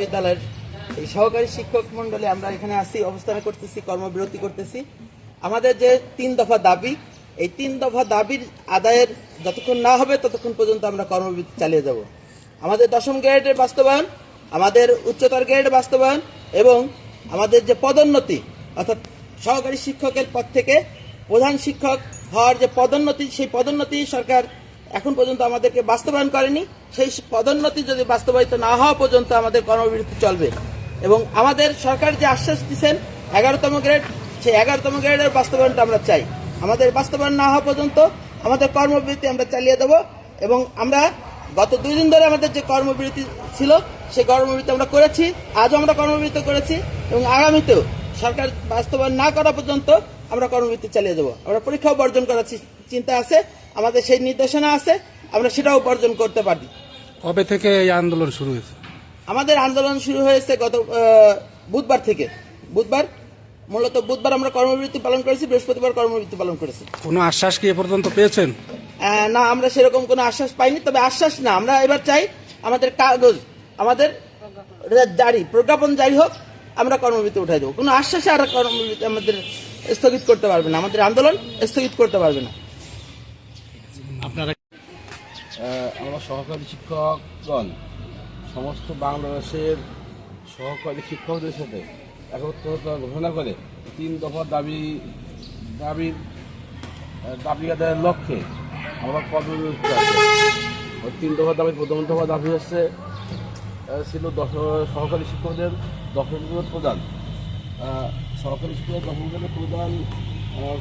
বিদ্যালয়ের এই সহকারী শিক্ষক মন্ডলী আমরা এখানে আসি, অবস্থান করতেছি, কর্মবিরতি করতেছি। আমাদের যে তিন দফা দাবি, এই তিন দফা দাবির আদায়ের যতক্ষণ না হবে ততক্ষণ পর্যন্ত আমরা কর্মবিরতি চালিয়ে যাব। আমাদের দশম গ্রেডের বাস্তবায়ন, আমাদের উচ্চতর গ্রেড বাস্তবায়ন এবং আমাদের যে পদোন্নতি, অর্থাৎ সহকারী শিক্ষকের পদ থেকে প্রধান শিক্ষক হওয়ার যে পদোন্নতি, সেই পদোন্নতি সরকার এখন পর্যন্ত আমাদেরকে বাস্তবায়ন করেনি। সেই পদোন্নতি যদি বাস্তবায়িত না হওয়া পর্যন্ত আমাদের কর্মবিরতি চলবে। এবং আমাদের সরকার যে আশ্বাস দিচ্ছেন এগারোতম গ্রেড, সেই এগারোতম গ্রেডের বাস্তবায়নটা আমরা চাই। আমাদের বাস্তবায়ন না হওয়া পর্যন্ত আমাদের কর্মবিরতি আমরা চালিয়ে দেব এবং আমরা গত দুই দিন ধরে আমাদের যে কর্মবিরতি ছিল, সেই কর্মবিরতি আমরা করেছি, আজও আমরা কর্মবিরতি করেছি এবং আগামীতেও সরকার বাস্তবায়ন না করা পর্যন্ত আমরা কর্মবিরতি চালিয়ে যাব আমরা পরীক্ষাও বর্জন করার চিন্তা আছে, আমাদের সেই নির্দেশনা আছে, আমরা সেটাও বর্জন করতে পারি। কবে থেকে এই আন্দোলন শুরু হয়েছে? আমাদের আন্দোলন শুরু হয়েছে গত বুধবার থেকে। বুধবার মূলত বুধবার আমরা কর্মবিরতি পালন করেছি বৃহস্পতিবার কর্মবিরতি পালন করেছি। কোনো আশ্বাস কি এ পর্যন্ত পেয়েছেন? না আমরা সেরকম কোনো আশ্বাস পাইনি তবে আশ্বাস না আমরা এবার চাই আমাদের কাগজ আমাদের জারি প্রজ্ঞাপন জারি হোক আমরা কর্মবিরতি উঠাই দেবো। কোনো আশ্বাসে আর কর্মবিরতি আমাদের স্থগিত করতে পারবে না আমাদের আন্দোলন স্থগিত করতে পারবে না। আপনারা আমরা সহকারী শিক্ষকগণ, সমস্ত বাংলাদেশের সহকারী শিক্ষকদের সাথে একত্রতা ঘোষণা করে তিন দফা দাবি, দাবির দাবি আদায়ের লক্ষ্যে আমরা কর্মবিরতি তিন দফা দাবি, প্রথম দফা দাবি হচ্ছে ছিল দশ, সহকারী শিক্ষকদের দশমগ্রেড প্রদান। সহকারী শিক্ষকের দশমগ্রেড প্রদান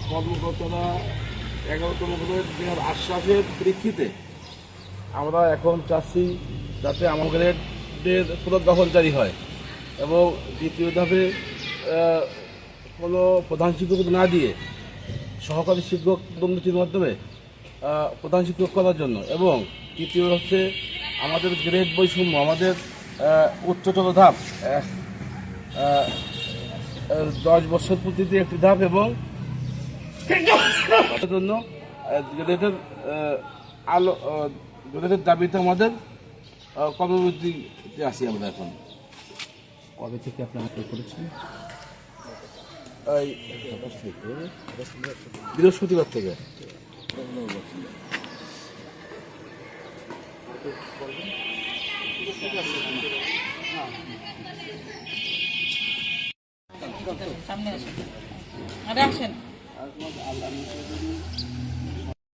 কর্মকর্তারা এগারোতম আশ্বাসের প্রেক্ষিতে আমরা এখন চাচ্ছি যাতে আমাদের পুনর্দখল জারি হয় এবং দ্বিতীয় ধাপে কোনো প্রধান শিক্ষক না দিয়ে সহকারী শিক্ষক দুর্নীতির মাধ্যমে প্রধান শিক্ষক করার জন্য এবং তৃতীয় হচ্ছে আমাদের গ্রেড বৈষম্য, আমাদের উচ্চতর ধাপ দশ বছর প্রতিটি একটি ধাপ এবং জন্য গ্রেডের আলো গ্রেডের দাবিতে আমাদের কর্মবিরতিতে আছি আমরা এখন। কবে থেকে আপনারা কি করেছেন? বৃহস্পতিবার থেকে। সামনে আসেন। আর আসেন